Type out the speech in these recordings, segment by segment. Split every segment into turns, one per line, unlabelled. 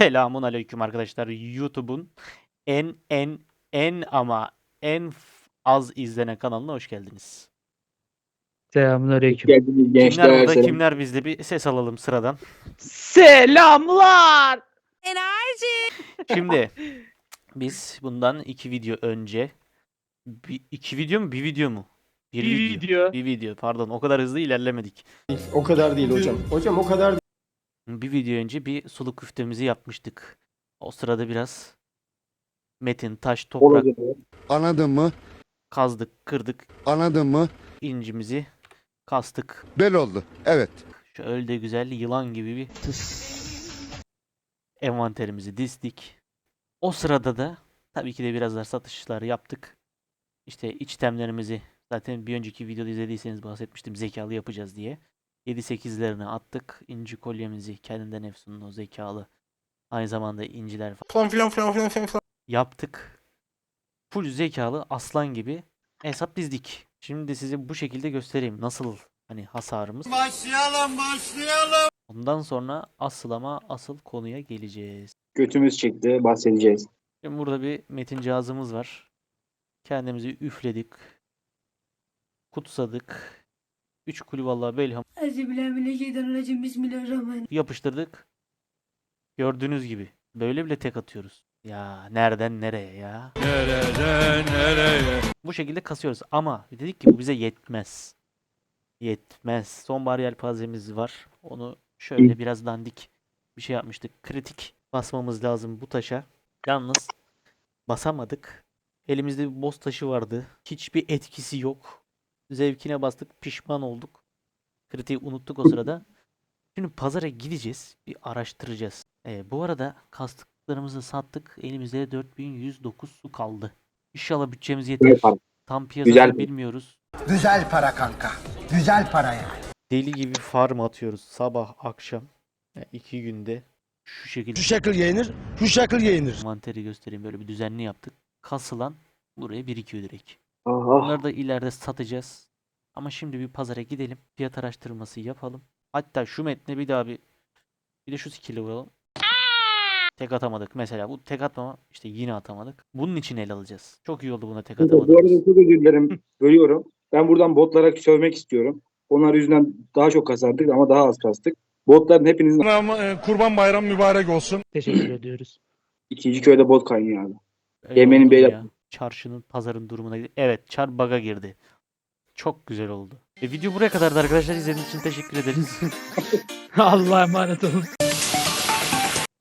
Selamun aleyküm arkadaşlar. YouTube'un en en en ama en az izlenen kanalına hoş geldiniz.
Selamünaleyküm.
Geldiniz
Kimler
gençler.
burada,
selam.
kimler bizde bir ses alalım sıradan.
Selamlar.
Şimdi biz bundan iki video önce bir, iki video mu bir video mu? Bir,
Bir
video.
video.
Bir video pardon o kadar hızlı ilerlemedik.
O kadar değil hocam. Hocam o kadar
Bir video önce bir sulu küftemizi yapmıştık. O sırada biraz metin, taş, toprak
Olabilir.
Anladın mı?
kazdık, kırdık,
Anladın mı?
incimizi kastık.
Bel oldu. Evet.
Şöyle de güzel yılan gibi bir envanterimizi dizdik. O sırada da tabii ki de biraz daha satışlar yaptık. İşte içtemlerimizi zaten bir önceki videoda izlediyseniz bahsetmiştim zekalı yapacağız diye. 7-8'lerini attık. İnci kolyemizi kendinden efsunlu o zekalı. Aynı zamanda inciler falan
filan filan filan filan.
yaptık. Full zekalı aslan gibi hesap dizdik. Şimdi size bu şekilde göstereyim nasıl hani hasarımız.
Başlayalım başlayalım.
Ondan sonra asıl ama asıl konuya geleceğiz.
Götümüz çıktı. Bahsedeceğiz.
Şimdi burada bir metin cihazımız var. Kendimizi üfledik. Kutsadık. Üç kulü vallahi belham
Euzubillahimineşşeytanirracim. Bismillahirrahmanirrahim.
yapıştırdık. Gördüğünüz gibi. Böyle bile tek atıyoruz. Ya nereden nereye ya?
Nereden nereye?
Bu şekilde kasıyoruz ama dedik ki bu bize yetmez. Yetmez. Sonbahar yelpazemiz var. Onu şöyle biraz dandik bir şey yapmıştık. Kritik basmamız lazım bu taşa. Yalnız basamadık. Elimizde bir boss taşı vardı. Hiçbir etkisi yok. Zevkine bastık. Pişman olduk. Kritiği unuttuk o sırada. Şimdi pazara gideceğiz. Bir araştıracağız. Ee, bu arada kastıklarımızı sattık. Elimizde 4109 su kaldı. İnşallah bütçemiz yeter.
Güzel para.
Tam piyasada
Güzel.
bilmiyoruz.
Güzel para kanka. Güzel para yani.
Deli gibi farm atıyoruz sabah akşam. Yani iki günde şu şekilde
Şu şekil yayınır, şu şekil yayınır.
manteri göstereyim böyle bir düzenli yaptık. Kasılan buraya birikiyor direkt.
Aha.
Bunları da ileride satacağız. Ama şimdi bir pazara gidelim. Fiyat araştırması yapalım. Hatta şu metne bir daha bir bir de şu skill'i vuralım. Tek atamadık mesela. Bu tek atmama işte yine atamadık. Bunun için el alacağız. Çok iyi oldu buna tek
Bu arada çok özür dilerim. Bölüyorum. Ben buradan botlara sövmek istiyorum. Onlar yüzünden daha çok kasardık ama daha az kastık. Botların hepinizin
e, Kurban bayram mübarek olsun.
Teşekkür ediyoruz.
ikinci köyde bot kaynıyor abi. Yemenin beyler-?
Çarşının, pazarın durumuna Evet, çar baga girdi. Çok güzel oldu. E, video buraya kadardı arkadaşlar. İzlediğiniz için teşekkür ederiz.
Allah'a emanet olun.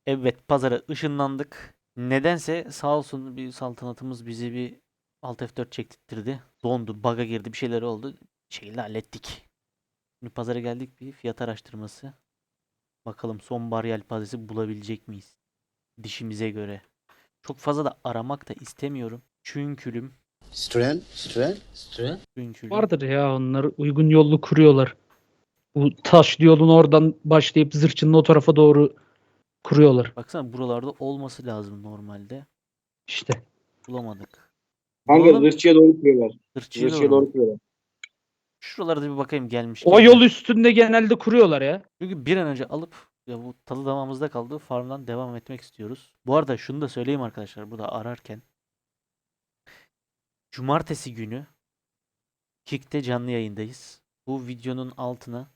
evet, pazara ışınlandık. Nedense sağ olsun bir saltanatımız bizi bir Alt F4 çektirdi. Dondu, baga girdi, bir şeyler oldu. Şekilde hallettik. Şimdi pazara geldik bir fiyat araştırması. Bakalım sonbahar yelpazesi bulabilecek miyiz? Dişimize göre. Çok fazla da aramak da istemiyorum. Çünkülüm,
Stren, stren, stren.
çünkülüm.
Vardır ya onlar uygun yollu kuruyorlar. Bu taşlı yolun oradan başlayıp zırçının o tarafa doğru kuruyorlar.
Baksana buralarda olması lazım normalde.
İşte.
Bulamadık.
Hangi
Bulalım.
zırhçıya doğru kuruyorlar.
Zırhçıya
Zırhçıya
doğru.
doğru kuruyorlar.
Şuralarda bir bakayım gelmiş.
O yol üstünde genelde kuruyorlar ya.
Çünkü bir an önce alıp ya bu tadı damağımızda kaldı. Farmdan devam etmek istiyoruz. Bu arada şunu da söyleyeyim arkadaşlar burada ararken. Cumartesi günü Kick'te canlı yayındayız. Bu videonun altına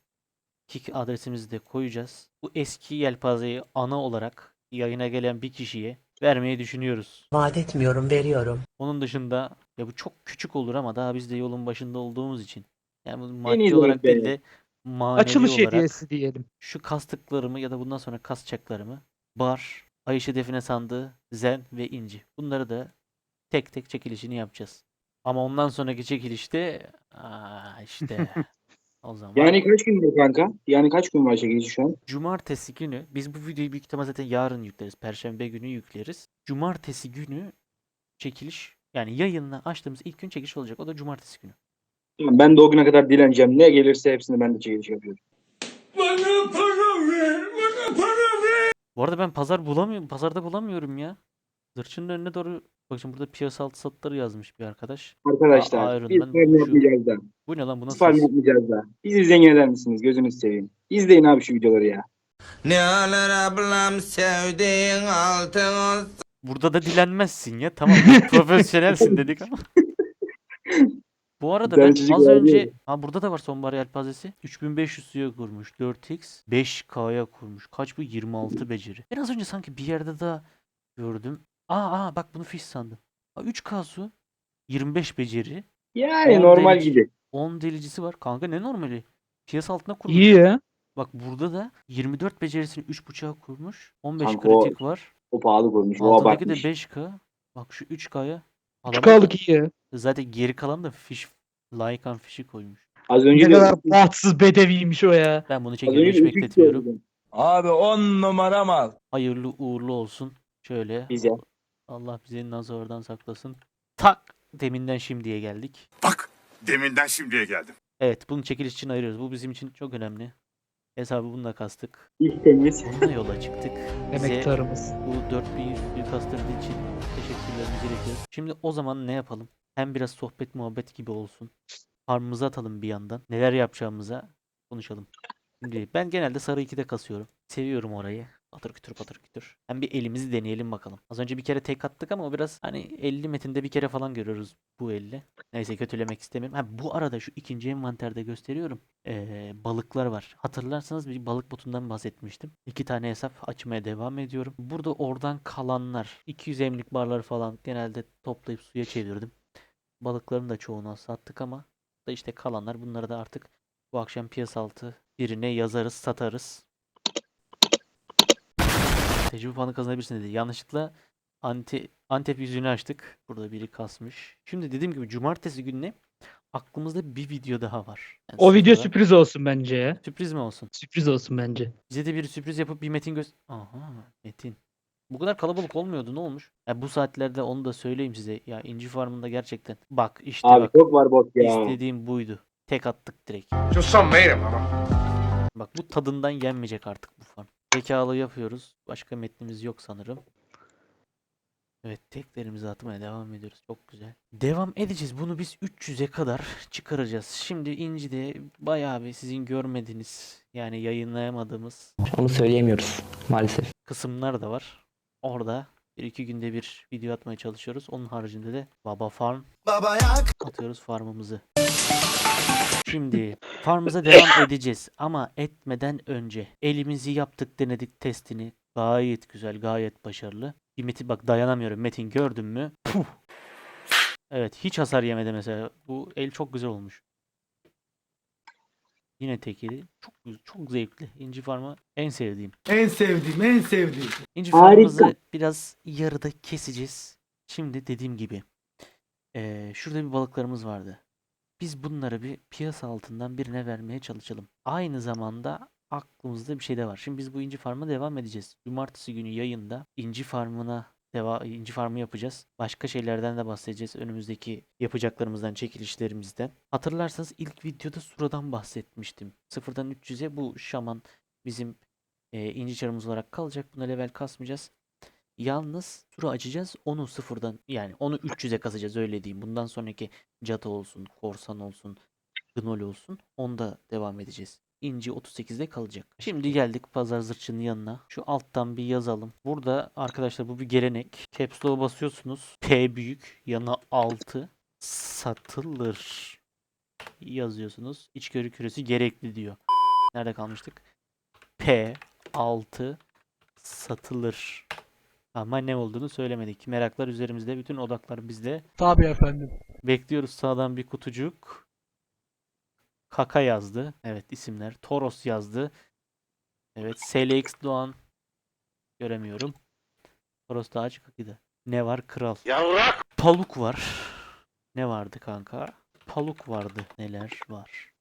Kick adresimizi de koyacağız. Bu eski yelpazeyi ana olarak yayına gelen bir kişiye vermeyi düşünüyoruz.
Vaat etmiyorum, veriyorum.
Onun dışında ya bu çok küçük olur ama daha biz de yolun başında olduğumuz için. Yani bu maddi olarak değil
bekleyin.
de manevi
Açılış
olarak
hediyesi diyelim.
şu kastıklarımı ya da bundan sonra kasacaklarımı bar, Ayşe Define sandığı, zen ve inci. Bunları da tek tek çekilişini yapacağız. Ama ondan sonraki çekilişte aa işte o zaman
Yani kaç gün var kanka? Yani kaç gün var çekilişi şu an?
cumartesi günü biz bu videoyu büyük ihtimal zaten yarın yükleriz. Perşembe günü yükleriz. Cumartesi günü çekiliş yani yayınla açtığımız ilk gün çekiliş olacak. O da cumartesi günü.
Ben de o güne kadar dileneceğim. Ne gelirse hepsini ben de çekiliş yapıyorum.
Bana para ver, bana para ver.
Bu arada ben pazar bulamıyorum. Pazarda bulamıyorum ya. Zırçının önüne doğru bak şimdi burada piyasa altı satları yazmış bir arkadaş.
Arkadaşlar
Iron
biz
Man
farm
şu-
yapmayacağız da.
Bu ne lan bu
Biz
nasıl?
farm yapmayacağız da. Bizi zengin eder misiniz? Gözünüzü seveyim. İzleyin abi şu videoları ya.
Ne alır ablam sevdiğin altın olsun.
Burada da dilenmezsin ya. Tamam profesyonelsin dedik ama. Bu arada ben
Dilencilik
az
var
önce
mi?
ha burada da var sonbahar yelpazesi. 3500 suya kurmuş. 4x 5K'ya kurmuş. Kaç bu? 26 beceri. Ben az önce sanki bir yerde daha gördüm. Aa aa bak bunu fiş sandım. Aa, 3K su 25 beceri.
Yani normal
delici.
gibi.
10 delicisi var. Kanka ne normali? Piyasa altına kurmuş.
İyi ya.
Bak burada da 24 becerisini 3.5'a kurmuş. 15
Kanka o
kritik var.
O pahalı koymuş. O
Altındaki de
abartmış.
5K. Bak şu 3K'ya.
Çıkalık iyi ya.
Zaten geri kalan da fiş Lycan fişi koymuş.
Az
Ne
önce de
kadar bahtsız bedeviymiş o ya.
Ben bunu
az
çekilmiş
önce üç
bekletiyorum.
gördüm.
Abi on numara mal.
Hayırlı uğurlu olsun. Şöyle.
Bize.
Allah bizi nazardan saklasın. Tak deminden şimdiye geldik.
Bak deminden şimdiye geldim.
Evet bunu çekiliş için ayırıyoruz. Bu bizim için çok önemli. Hesabı bununla kastık.
İlk temiz.
Bununla yola çıktık.
Emektarımız.
bu 4000 yüzlüğü kastırdığı için teşekkürlerimizi iletiyoruz. Şimdi o zaman ne yapalım? Hem biraz sohbet muhabbet gibi olsun. Farmımızı atalım bir yandan. Neler yapacağımıza konuşalım. Şimdi ben genelde sarı 2'de kasıyorum. Seviyorum orayı. Patır kütür patır kütür. Hem bir elimizi deneyelim bakalım. Az önce bir kere tek attık ama o biraz hani 50 metinde bir kere falan görüyoruz bu 50. Neyse kötülemek istemiyorum. Ha, bu arada şu ikinci envanterde gösteriyorum. Ee, balıklar var. Hatırlarsanız bir balık botundan bahsetmiştim. İki tane hesap açmaya devam ediyorum. Burada oradan kalanlar 200 emlik barları falan genelde toplayıp suya çevirdim. Balıkların da çoğunu sattık ama da işte kalanlar bunları da artık bu akşam piyasa altı birine yazarız satarız. Tecrübe puanı kazanabilirsin dedi. Yanlışlıkla anti, Antep yüzünü açtık. Burada biri kasmış. Şimdi dediğim gibi cumartesi gününe aklımızda bir video daha var. Yani
O video sürpriz olsun bence ya.
Sürpriz mi olsun?
Sürpriz olsun bence.
Bize de bir sürpriz yapıp bir metin göz... Aha metin. Bu kadar kalabalık olmuyordu ne olmuş? Ya bu saatlerde onu da söyleyeyim size. Ya İnci Farm'ında gerçekten. Bak işte
Abi
bak.
çok var bot ya.
İstediğim buydu. Tek attık direkt.
Just some made ama.
Bak bu tadından yenmeyecek artık bu farm. Zekalı yapıyoruz. Başka metnimiz yok sanırım. Evet teklerimizi atmaya devam ediyoruz. Çok güzel. Devam edeceğiz. Bunu biz 300'e kadar çıkaracağız. Şimdi İnci'de bayağı bir sizin görmediğiniz yani yayınlayamadığımız
Onu söyleyemiyoruz maalesef.
kısımlar da var. Orada bir iki günde bir video atmaya çalışıyoruz. Onun haricinde de Baba Farm atıyoruz farmımızı. Şimdi farmımıza devam edeceğiz ama etmeden önce elimizi yaptık denedik testini. Gayet güzel, gayet başarılı. Bir Metin bak dayanamıyorum. Metin gördün mü? Puh. Evet hiç hasar yemedi mesela. Bu el çok güzel olmuş. Yine tekili. Çok çok zevkli. İnci Farm'ı en sevdiğim.
En sevdiğim, en sevdiğim.
İnci
Harika.
farmımızı biraz yarıda keseceğiz. Şimdi dediğim gibi eee, şurada bir balıklarımız vardı. Biz bunları bir piyasa altından birine vermeye çalışalım. Aynı zamanda aklımızda bir şey de var. Şimdi biz bu inci farmına devam edeceğiz. Cumartesi günü yayında inci farmına deva inci farmı yapacağız. Başka şeylerden de bahsedeceğiz. Önümüzdeki yapacaklarımızdan, çekilişlerimizden. Hatırlarsanız ilk videoda Sura'dan bahsetmiştim. Sıfırdan 300'e bu şaman bizim e, inci çarımız olarak kalacak. Buna level kasmayacağız. Yalnız tura açacağız. Onu sıfırdan yani onu 300'e kasacağız öyle diyeyim. Bundan sonraki Cata olsun, Korsan olsun, Gnol olsun. Onda devam edeceğiz. İnci 38'de kalacak. Şimdi geldik pazar zırçının yanına. Şu alttan bir yazalım. Burada arkadaşlar bu bir gelenek. Caps Lock'a basıyorsunuz. P büyük, yana 6 satılır yazıyorsunuz. İçgörü küresi gerekli diyor. Nerede kalmıştık? P 6 satılır. Ama ne olduğunu söylemedik. Meraklar üzerimizde. Bütün odaklar bizde.
Tabii efendim.
Bekliyoruz sağdan bir kutucuk. Kaka yazdı. Evet isimler. Toros yazdı. Evet SLX Doğan. Göremiyorum. Toros daha açık akıdı. Ne var? Kral.
Yavrak.
Paluk var. Ne vardı kanka? Paluk vardı. Neler var?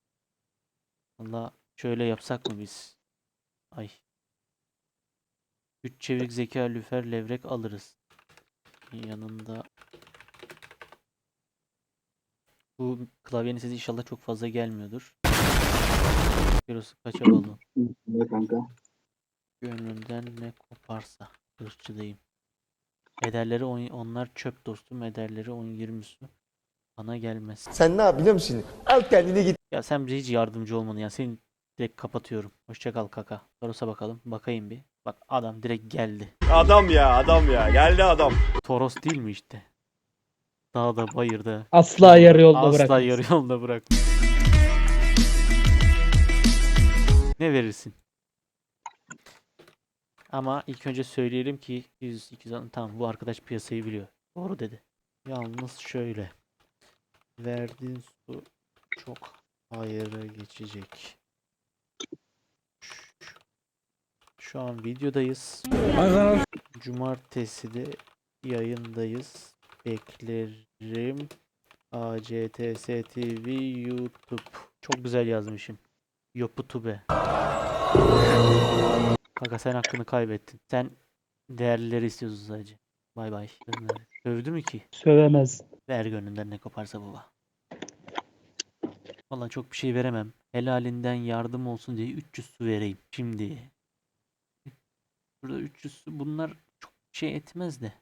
Valla şöyle yapsak mı biz? Ay. Üç çevik zeka lüfer levrek alırız. Yanında bu klavyenin sesi inşallah çok fazla gelmiyordur. Kilosu kaça balon?
Ne kanka?
Gönlümden ne koparsa. Hırçıdayım. Ederleri on, onlar çöp dostum. Ederleri 10-20'sü. Bana gelmez.
Sen ne yap biliyor musun? Al kendini git.
Ya sen bize hiç yardımcı olmadın ya. Senin Direkt kapatıyorum. Hoşça kal kaka. Toros'a bakalım. Bakayım bir. Bak adam direkt geldi.
Adam ya adam ya geldi adam.
Toros değil mi işte? Dağda bayırda.
Asla yarı yolda
Asla
bırakmaz.
yarı yolda bırak. Ne verirsin? Ama ilk önce söyleyelim ki 100 210 tamam bu arkadaş piyasayı biliyor. Doğru dedi. Yalnız şöyle. Verdiğin su çok hayra geçecek. Şu an videodayız. Cumartesi de yayındayız. Beklerim. ACTS TV YouTube. Çok güzel yazmışım. Yoputube. Kanka sen hakkını kaybettin. Sen değerlileri istiyorsun sadece. Bay bay. Övdü mü ki?
Sövemez.
Ver gönlünden ne koparsa baba. Vallahi çok bir şey veremem. Helalinden yardım olsun diye 300 su vereyim. Şimdi. Burada 300 su bunlar çok şey etmez de.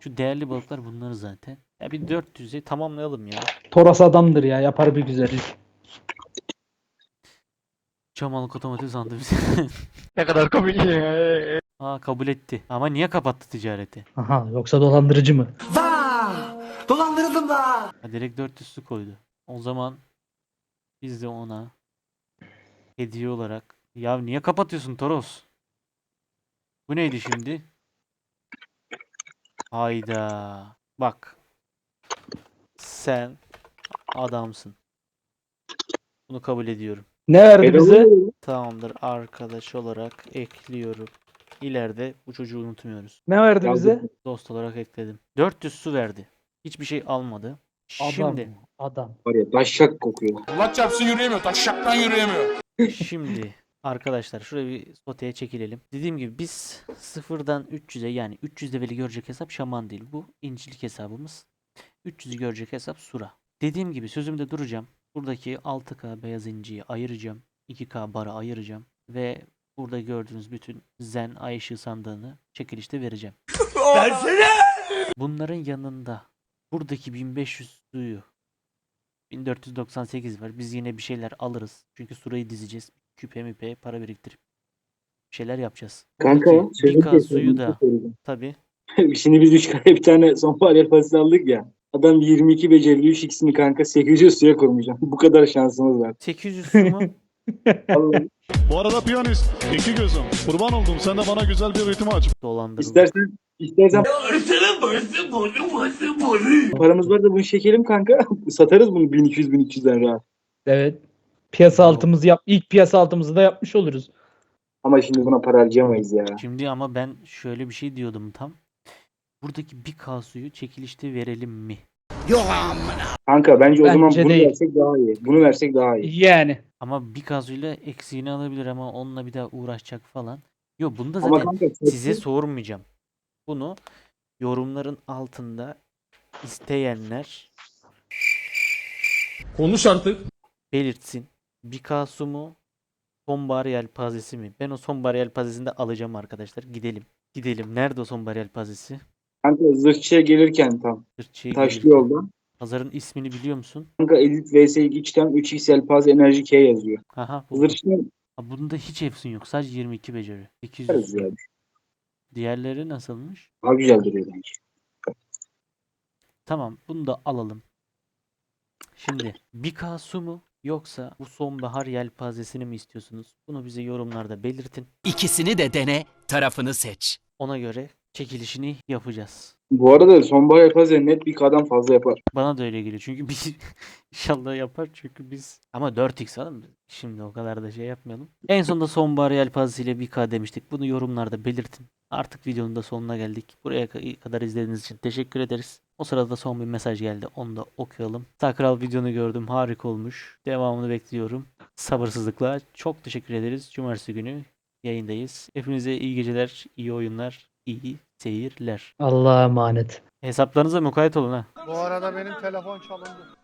Şu değerli balıklar bunlar zaten. Ya bir 400'e tamamlayalım ya.
Toros adamdır ya yapar bir güzellik.
Çamalık otomotiv sandı bizi.
Ne kadar komik
Aa kabul etti. Ama niye kapattı ticareti?
Aha yoksa dolandırıcı mı?
Dolandırıldım da.
Ha, direkt 400 su koydu. O zaman biz de ona hediye olarak ya niye kapatıyorsun Toros? Bu neydi şimdi? Hayda. Bak. Sen adamsın. Bunu kabul ediyorum.
Ne verdi bize?
Tamamdır arkadaş olarak ekliyorum. İleride bu çocuğu unutmuyoruz.
Ne verdi
Ya
bize?
Dost olarak ekledim. 400 su verdi. Hiçbir şey almadı.
Adam.
Şimdi
Adam.
Var ya taşak kokuyor.
Allah çarpsın yürüyemiyor. Taşşaktan yürüyemiyor.
Şimdi arkadaşlar şuraya bir soteye çekilelim. Dediğim gibi biz sıfırdan 300'e yani 300 leveli görecek hesap şaman değil. Bu incilik hesabımız. 300'ü görecek hesap sura. Dediğim gibi sözümde duracağım. Buradaki 6K beyaz inciyi ayıracağım. 2K bara ayıracağım. Ve burada gördüğünüz bütün zen ay ışığı sandığını çekilişte vereceğim. Bunların yanında buradaki 1500 suyu 1498 var. Biz yine bir şeyler alırız. Çünkü surayı dizeceğiz. Küpe müpe para biriktirip bir şeyler yapacağız.
Kanka
Buradaki
sözüm
1K
kesin,
suyu da tabi
Şimdi biz 3 kare bir tane sonbahar yapası aldık ya. Adam 22 becerili 3 x'ini kanka 800 suya koymuş. Bu kadar şansımız var.
800 su mu?
Bu arada piyanist iki gözüm kurban oldum sen de bana güzel bir ritim aç.
Dolandırıldı.
istersen istersen paramız var da bunu çekelim kanka. Satarız bunu 1200-1300'den rahat.
Evet. Piyasa altımızı yap. ilk piyasa altımızı da yapmış oluruz.
Ama şimdi buna para harcayamayız ya.
Şimdi ama ben şöyle bir şey diyordum tam. Buradaki 1K suyu çekilişte verelim mi?
Yok amına.
Kanka bence o zaman bunu
değil.
versek daha iyi. Bunu versek daha iyi.
Yani.
Ama 1K suyla eksiğini alabilir ama onunla bir daha uğraşacak falan. Yok bunu da
Ama
zaten
kanka
size sormayacağım. Bunu yorumların altında isteyenler
Konuş artık.
belirtsin. 1K su mu? Sonbahar yelpazesi mi? Ben o sonbahar yelpazesini de alacağım arkadaşlar. Gidelim. Gidelim. Nerede o sonbahar yelpazesi?
kanka zırhçıya gelirken tam.
Tırçıya
Taşlı
gelirken.
yolda.
Pazarın ismini biliyor musun?
Kanka Edit vs 2'den 3x Yelpaze Enerji K yazıyor.
Aha buldum.
Zırhçının
Ha, bunda hiç efsun yok. Sadece 22 beceri. 800.
yaparız ya.
Diğerleri nasılmış?
Daha güzel duruyor bence.
Tamam bunu da alalım. Şimdi 1K su mu yoksa bu sonbahar yelpazesini mi istiyorsunuz? Bunu bize yorumlarda belirtin.
İkisini de dene, tarafını seç.
Ona göre çekilişini yapacağız.
Bu arada sonbahar Yelpaze net bir kadar fazla yapar.
Bana da öyle geliyor. Çünkü biz inşallah yapar çünkü biz ama 4x alın. Şimdi o kadar da şey yapmayalım. En sonunda sonbahar yelpazesiyle 1K demiştik. Bunu yorumlarda belirtin. Artık videonun da sonuna geldik. Buraya ka- kadar izlediğiniz için teşekkür ederiz. O sırada son bir mesaj geldi. Onu da okuyalım. Sakral videonu gördüm. Harika olmuş. Devamını bekliyorum. Sabırsızlıkla. Çok teşekkür ederiz. Cumartesi günü yayındayız. Hepinize iyi geceler, iyi oyunlar, iyi seyirler.
Allah'a emanet.
Hesaplarınıza mukayyet olun ha.
Bu arada benim telefon çalındı.